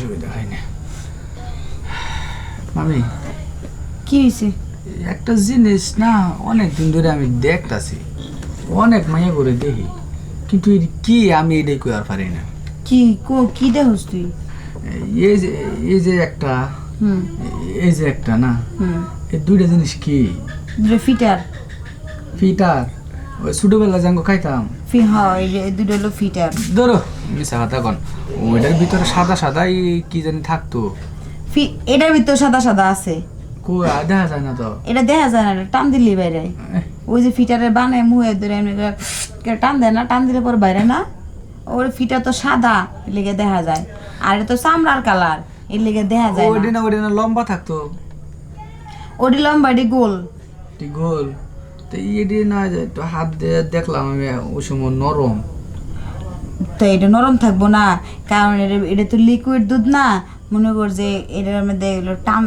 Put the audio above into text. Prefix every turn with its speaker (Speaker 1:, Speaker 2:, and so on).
Speaker 1: সুবিধা হয় না মামি
Speaker 2: কি হয়েছে?
Speaker 1: একটা জিনিস না অনেক দিন ধরে আমি দেখতাছি। অনেক মাইয়া করে দেখি কিন্তু এর কি আমি এটাই করার পারি না।
Speaker 2: কি কো কি দেখোস তুই?
Speaker 1: এই যে এই যে একটা এই যে একটা না
Speaker 2: হুম।
Speaker 1: এই দুইটা জিনিস কি?
Speaker 2: ফিটার।
Speaker 1: ফিটার। ওই ছোটবেলা যাঙ্গো খাইতাম।
Speaker 2: ফি হয় দুটো হলো ফিটার
Speaker 1: ধরো মিশা কথা কন ওইটার ভিতরে সাদা সাদা কি জানি থাকতো।
Speaker 2: ফি এটার ভিতর সাদা সাদা আছে।
Speaker 1: কো দেখা যায় না তো।
Speaker 2: এটা দেখা যায় না টান দিলেই বাইরে। ওই যে ফিটারের বানায় মুহে ধরে এমনি টান দেয় না টান দিলে পর বাইরে না। ওর ফিটার তো সাদা লেগে দেখা যায়। আর এটা তো চামড়ার কালারের লেগে দেখা যায়
Speaker 1: ওইটা
Speaker 2: না
Speaker 1: না ওইটা লম্বা থাকতো।
Speaker 2: ওটি লম্বা এটি গোল।
Speaker 1: গোল। তো এটি না যায় একটু হাত দিয়ে দেখলাম আমি ওই সময় নরম।
Speaker 2: তো এটা নরম থাকব না, কারণ এটা এটা তো লিকুইড দুধ না। মনে কর যে এটার মধ্যে টান